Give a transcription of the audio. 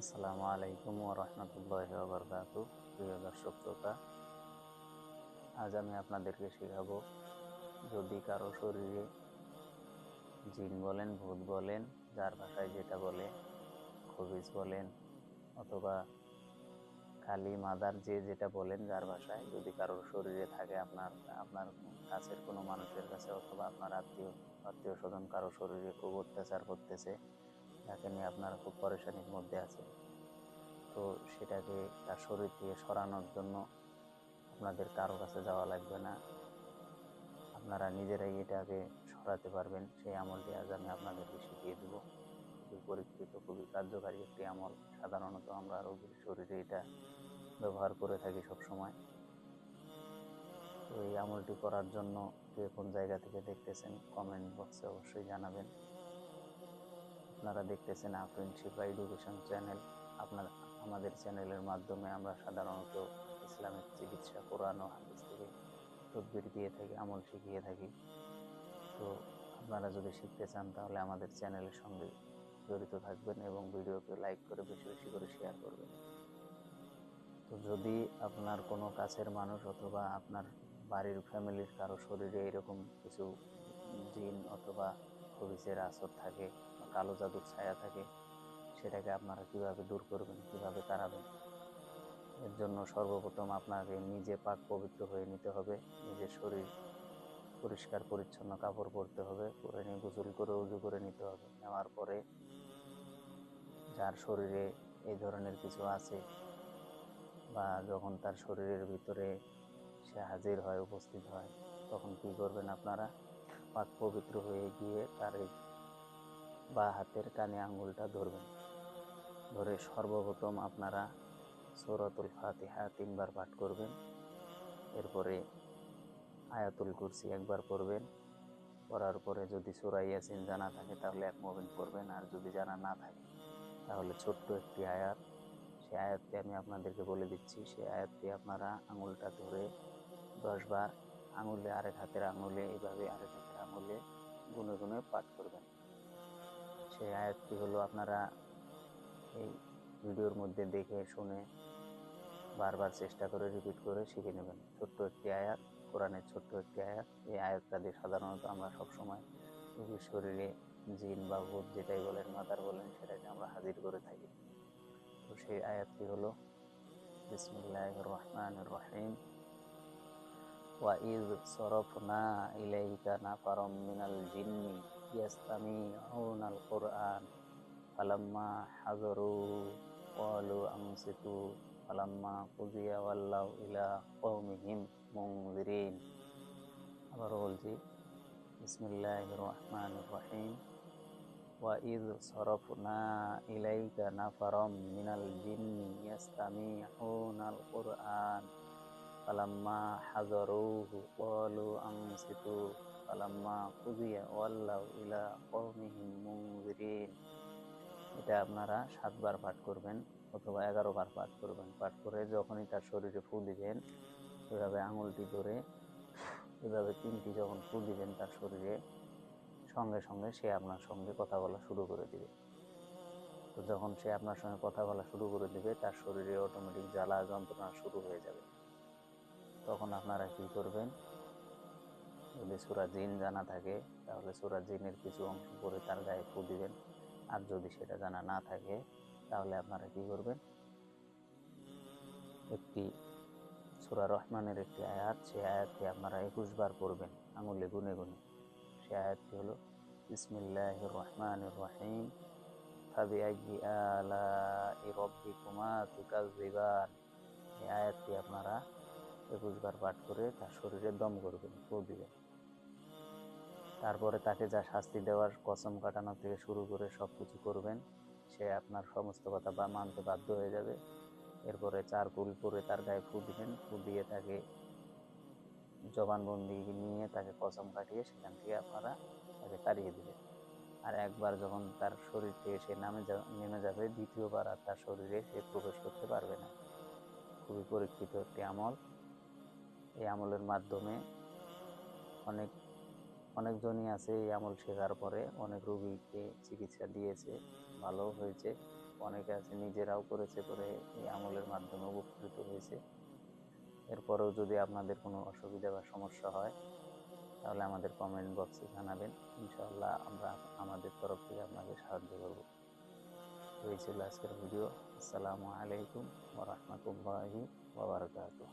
আসসালামু আলাইকুম ও রহমতুল্লাহ বরকাত প্রিয় দর্শক শ্রোতা, আজ আমি আপনাদেরকে শেখাবো, যদি কারও শরীরে জিন বলেন, ভূত বলেন, যার ভাষায় যেটা বলে, খবিজ বলেন, অথবা কালী মাদার যে যেটা বলেন যার ভাষায়, যদি কারোর শরীরে থাকে আপনার আপনার কাছের কোনো মানুষের কাছে অথবা আপনার আত্মীয় আত্মীয় স্বজন কারও শরীরে খুব অত্যাচার করতেছে যাকে নিয়ে আপনারা খুব পরেশানির মধ্যে আছেন। তো সেটাকে তার শরীর থেকে সরানোর জন্য আপনাদের কারও কাছে যাওয়া লাগবে না। আপনারা নিজেরাই এটাকে সরাতে পারবেন। সেই আমলটি আজ আমি আপনাদেরকে শিখিয়ে দেবো। খুবই পরীক্ষিত, খুবই কার্যকারী একটি আমল। সাধারণত আমরা রোগীর শরীরে এটা ব্যবহার করে থাকি সব সময় তো এই আমলটি করার জন্য কে কোন জায়গা থেকে দেখতেছেন কমেন্ট বক্সে অবশ্যই জানাবেন। আপনারা দেখতেছেন আফরিন শিফা এডুকেশন চ্যানেল আপনার, আমাদের চ্যানেলের মাধ্যমে আমরা সাধারণত ইসলামিক চিকিৎসা, কোরআন ও হাদিস থেকে তদবির দিয়ে থাকি, আমল শিখিয়ে থাকি। তো আপনারা যদি শিখতে চান, তাহলে আমাদের চ্যানেলের সঙ্গে জড়িত থাকবেন এবং ভিডিওকে লাইক করে বেশি বেশি করে শেয়ার করবেন। তো যদি আপনার কোনো কাছের মানুষ অথবা আপনার বাড়ির ফ্যামিলির কারও শরীরে এরকম কিছু জিন অথবা খবিসের আসর থাকে কালো জাদুর ছায়া থাকে, সেটাকে আপনারা কীভাবে দূর করবেন, কীভাবে তাড়াবেন? এর জন্য সর্বপ্রথম আপনাকে নিজে পাক পবিত্র হয়ে নিতে হবে। নিজের শরীর পরিষ্কার, পরিচ্ছন্ন কাপড় পরতে হবে, পরে নিয়ে গোসল করে উজু করে নিতে হবে। নেওয়ার পরে যার শরীরে এই ধরনের কিছু আছে বা যখন তার শরীরের ভিতরে সে হাজির হয়, উপস্থিত হয়, তখন কি করবেন আপনারা? পাক পবিত্র হয়ে গিয়ে তার এই বা হাতের কানে আঙ্গুলটা ধরবেন। ধরে সর্বপ্রথম আপনারা সৌরতুল ফাতিহা তিনবার পাঠ করবেন। এরপরে আয়াতুল কুরসি একবার পড়বেন। পড়ার পরে যদি সুরা ইয়াসিন জানা থাকে তাহলে এক মোবিন পড়বেন, আর যদি জানা না থাকে তাহলে ছোট্ট একটি আয়াত। সেই আয়াতটি আমি আপনাদেরকে বলে দিচ্ছি সেই আয়াতটি আপনারা আঙুলটা ধরে দশবার আঙুলে আরেক হাতের আঙুলে এইভাবে আরেক হাতের আঙুলে গুনে গুনে পাঠ করবেন। সেই আয়াতটি হলো আপনারা এই ভিডিওর মধ্যে দেখে শুনে বারবার চেষ্টা করে রিপিট করে শিখে নেবেন ছোট্ট একটি আয়াত কোরআনের ছোট্ট একটি আয়াত এই আয়াতটা দিয়ে সাধারণত আমরা সবসময় রোগীর শরীরে জিন বা ভূত যেটাই বলেন মাতার বলেন সেটাকে আমরা হাজির করে থাকি তো সেই আয়াতটি হলো বিসমিল্লাহ রহমান রহিম وإذ صرفنا إليك نفرا من الجن يستمعون القرآن فلما حضروا قالوا أنصتوا فلما قضي ولوا إلى قومهم منذرين আবার বলছি বিসমিল্লাহ রহমান রহিম وإذ صرفنا إليك نفرا من الجن يستمعون القرآن فلما حضروه قالوا أنصتوا ইলা এটা আপনারা সাতবার পাঠ করবেন অথবা এগারো বার পাঠ করবেন। পাঠ করে যখনই তার শরীরে ফুল দিবেন, এভাবে আঙুলটি ধরে, এভাবে তিনটি যখন ফুল দিবেন তার শরীরে, সঙ্গে সঙ্গে সে আপনার সঙ্গে কথা বলা শুরু করে দিবে। তো যখন সে আপনার সঙ্গে কথা বলা শুরু করে দিবে, তার শরীরে অটোমেটিক জ্বালা যন্ত্রণা শুরু হয়ে যাবে। তখন আপনারা কি করবেন? যদি সুরা জিন জানা থাকে, তাহলে সুরা জিনের কিছু অংশ পরে তার গায়ে ফু দিবেন। আর যদি সেটা জানা না থাকে, তাহলে আপনারা কি করবেন? একটি সুরা রহমানের একটি আয়াত, সেই আয়াতটি আপনারা একুশ বার পড়বেন আঙুলে গুনে গুনে। সেই আয়াতটি হলো ইসমিল্লাহ রহমান রহিম ফাবিআইয়ি আলাই রাব্বিকুমা তুকাজ্জিবান এই আয়াতটি আপনারা একুশ বার পাঠ করে তার শরীরে দম করবেন দিবেন তারপরে তাকে যা শাস্তি দেওয়ার কসম কাটানো থেকে শুরু করে সব কিছু করবেন, সে আপনার সমস্ত কথা বা মানতে বাধ্য হয়ে যাবে। এরপরে চার কুল পরে তার গায়ে ফু দিবেন, ফু দিয়ে তাকে জবানবন্দি নিয়ে তাকে কসম কাটিয়ে সেখান থেকে আপনারা তাকে তাড়িয়ে দিবেন। আর একবার যখন তার শরীর থেকে সে নামে নেমে যাবে, দ্বিতীয়বার আর তার শরীরে সে প্রবেশ করতে পারবে না। খুবই পরীক্ষিত একটি আমল। এই আমলের মাধ্যমে অনেক, অনেকজনই আছে এই আমল শেখার পরে। অনেক রোগীকে চিকিৎসা দিয়েছে, ভালো হয়েছে। অনেকে আছে নিজেরাও করেছে করে এই আমলের মাধ্যমে উপকৃত হয়েছে। এরপরেও যদি আপনাদের কোনো অসুবিধা বা সমস্যা হয়, তাহলে আমাদের কমেন্ট বক্সে জানাবেন। ইনশাআল্লাহ আমরা আমাদের তরফ থেকে আপনাকে সাহায্য করব। এই ছিল আজকের ভিডিও। আসসালামু আলাইকুম ওরহমতুল্লাহি ওবরাকাতুহ